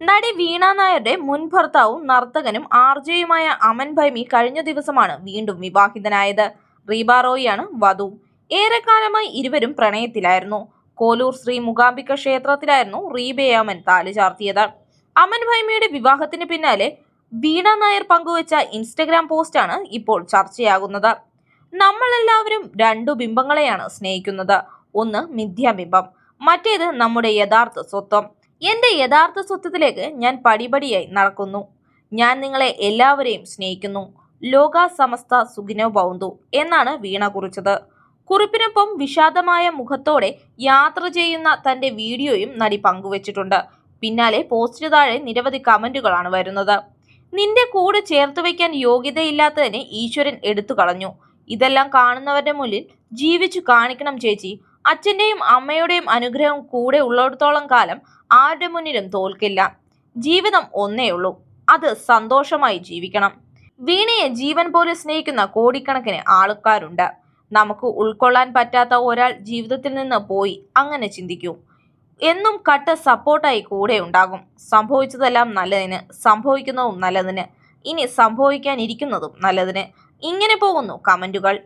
നടി വീണ നായരുടെ മുൻ ഭർത്താവും നർത്തകനും ആർജയുമായ അമൻ ഭൈമി കഴിഞ്ഞ ദിവസമാണ് വീണ്ടും വിവാഹിതനായത്. റീബ റോയിയാണ് വധു. ഏറെക്കാലമായി ഇരുവരും പ്രണയത്തിലായിരുന്നു. കോലൂർ ശ്രീ മൂകാംബിക ക്ഷേത്രത്തിലായിരുന്നു റീബയെ അമൻ താലി ചാർത്തിയത്. അമൻ ഭൈമിയുടെ വിവാഹത്തിന് പിന്നാലെ വീണ നായർ പങ്കുവച്ച ഇൻസ്റ്റഗ്രാം പോസ്റ്റാണ് ഇപ്പോൾ ചർച്ചയാകുന്നത്. നമ്മളെല്ലാവരും രണ്ടു ബിംബങ്ങളെയാണ് സ്നേഹിക്കുന്നത്. ഒന്ന് മിഥ്യാബിംബം മറ്റേത് നമ്മുടെ യഥാർത്ഥ സ്വത്വം. എന്റെ യഥാർത്ഥ സ്വത്വത്തിലേക്ക് ഞാൻ പടിപടിയായി നടക്കുന്നു. ഞാൻ നിങ്ങളെ എല്ലാവരെയും സ്നേഹിക്കുന്നു. ലോക സമസ്ത സുഖിനോ ബൗന്തു എന്നാണ് വീണ കുറിച്ചത്. കുറിപ്പിനൊപ്പം വിഷാദമായ മുഖത്തോടെ യാത്ര ചെയ്യുന്ന തന്റെ വീഡിയോയും നടി പങ്കുവച്ചിട്ടുണ്ട്. പിന്നാലെ പോസ്റ്റിന് താഴെ നിരവധി കമന്റുകളാണ് വരുന്നത്. നിന്റെ കൂടെ ചേർത്ത് വയ്ക്കാൻ യോഗ്യതയില്ലാത്തതിനെ ഈശ്വരൻ എടുത്തു കളഞ്ഞു. ഇതെല്ലാം കാണുന്നവരുടെ മുന്നിൽ ജീവിച്ചു കാണിക്കണം ചേച്ചി. അച്ഛന്റെയും അമ്മയുടെയും അനുഗ്രഹം കൂടെ ഉള്ളിടത്തോളം കാലം ആരുടെ മുന്നിലും തോൽക്കില്ല. ജീവിതം ഒന്നേ ഉള്ളൂ. അത് സന്തോഷമായി ജീവിക്കണം. വീണയെ ജീവൻ പോലെ സ്നേഹിക്കുന്ന കോടിക്കണക്കിന് ആൾക്കാരുണ്ട്. നമുക്ക് ഉൾക്കൊള്ളാൻ പറ്റാത്ത ഒരാൾ ജീവിതത്തിൽ നിന്ന് പോയി അങ്ങനെ ചിന്തിക്കൂ. എന്നും കട്ട സപ്പോർട്ടായി കൂടെ ഉണ്ടാകും. സംഭവിച്ചതെല്ലാം നല്ലതിന് സംഭവിക്കുന്നതും നല്ലതിന് ഇനി സംഭവിക്കാനിരിക്കുന്നതും നല്ലതിന്. ഇങ്ങനെ പോകുന്നു കമന്റുകൾ.